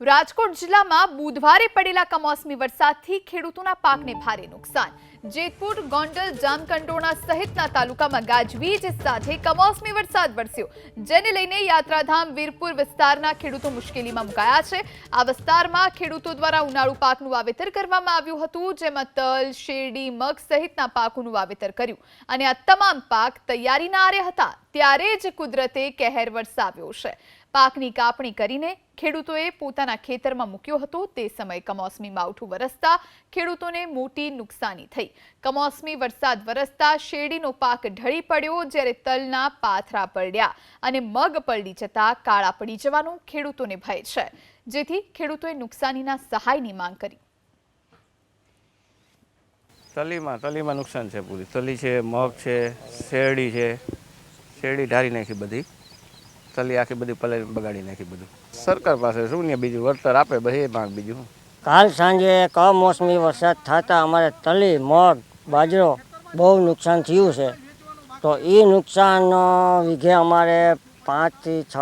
રાજકોટ જિલ્લામાં બુધવારે પડેલા કમોસમી વરસાદથી ખેડૂતોના પાકને ભારે નુકસાન. જેતપુર, ગોંડલ, જામકંડોરણા સહિતના તાલુકામાં ગાજવીજ સાથે કમોસમી વરસાદ વરસ્યો. જેને લઈને યાત્રાધામ, વીરપુર વિસ્તારના ખેડૂતો મુશ્કેલીમાં મુકાયા છે. આ વિસ્તારમાં ખેડૂતો દ્વારા ઉનાળુ પાકનું વાવેતર કરવામાં આવ્યું હતું, જેમાં તલ, શેરડી, મગ સહિતના પાકોનું વાવેતર કર્યું. અને આ તમામ પાક તૈયારીના આરે હતા. ત્યારે જ કુદરતે કહેર વરસાવ્યો છે. પાકની કાપણી કરીને ખેડૂતોએ પોતાના ખેતરમાં મૂક્યો હતો. તે સમયે કમોસમી માવઠું વરસતા ખેડૂતોને મોટી નુકસાની થઈ. કમોસમી વરસાદ વરસતા શેરડીનો પાક ઢળી પડ્યો જ્યારે તલના પાથરા પડ્યા અને મગ પલડી જતા કાળા પડી જવાનો ખેડૂતોને ભય છે. જેથી ખેડૂતોએ નુકસાનીના સહાયની માંગ કરી. તલીમાં તલીમાં નુકસાન છે પૂરી. તલી છે, મગ છે, શેરડી છે. શેરડી ઢારી નાખી બધી, તલી આખી બધી પલાળી બગાડી નાખી બધું. સરકાર પાસે શું ને બીજું? વળતર આપે બધી માંગ બીજું કાલ સાંજે કમોસમી વરસાદ થતાં અમારે તલી, મગ, બાજરો બહુ નુકસાન થયું છે. તો એ નુકસાન વિઘે અમારે પાંચથી છ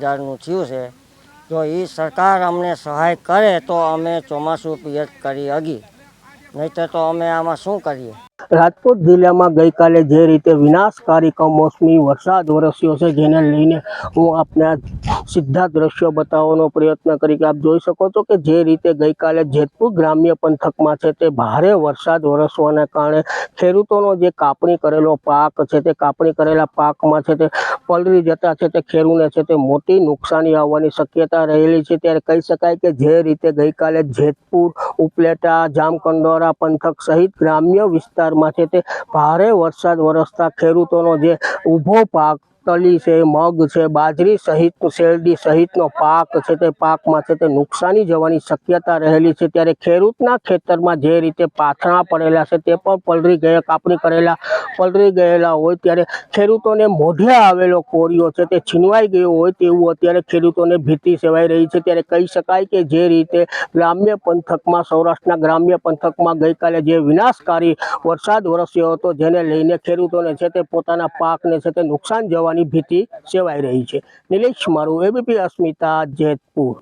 હજારનું થયું છે. જો એ સરકાર અમને સહાય કરે તો અમે ચોમાસું પિયત કરી હગી. નહીંતર તો અમે આમાં શું કરીએ? રાજકોટ જિલ્લામાં ગઈકાલે જે રીતે વિનાશકારી કમોસમી વરસાદ વરસ્યો છે, જેને લઈને હું આપને સીધા દ્રશ્યો બતાવવાનો પ્રયત્ન કરી કે આપ જોઈ શકો છો કે જે રીતે ગઈકાલે જેતપુર ગ્રામ્ય પંથકમાં છે, તે ભારે વરસાદ વરસવાને કારણે ખેડૂતોનો જે કાપણી કરેલો પાક છે, તે કાપણી કરેલા પાકમાં છે, તે પલળી જતા છે, તે ખેડૂને છે, તે મોટી નુકસાની આવવાની શક્યતા રહેલી છે. ત્યારે કહી શકાય કે જે રીતે ગઈકાલે જેતપુર ઉપલેટા જામકંડોરા પંથક સહિત ગ્રામ્ય વિસ્તારમાં છે તે ભારે વરસાદ વરસતા ખેડૂતોનો જે ઊભો પાક તલી છે, મગ છે, બાજરી સહિત શેરડી સહિતનો પાક છે તે પાકમાં છે તે નુકસાની જવાની શક્યતા રહેલી છે. ત્યારે ખેડૂતના ખેતરમાં જે રીતે પાથરણા પડેલા છે તે પણ પલરી ગયા કાપણી કરેલા પલરી ગયેલા હોય ત્યારે ખેડૂતોને મોઢે આવેલો કોરિયો છે તે છીનવાઈ ગયો હોય તેવું અત્યારે ખેડૂતોને ભીતિ સેવાઈ રહી છે. ત્યારે કહી શકાય કે જે રીતે ગ્રામ્ય પંથકમાં, સૌરાષ્ટ્રના ગ્રામ્ય પંથકમાં ગઈકાલે જે વિનાશકારી વરસાદ વરસ્યો હતો, જેને લઈને ખેડૂતોને છે તે પોતાના પાકને છે તે નુકસાન જવાની ભીતિ સેવાઈ રહી છે. નિલેશ મારું એબીપી અસ્મિતા જેતપુર.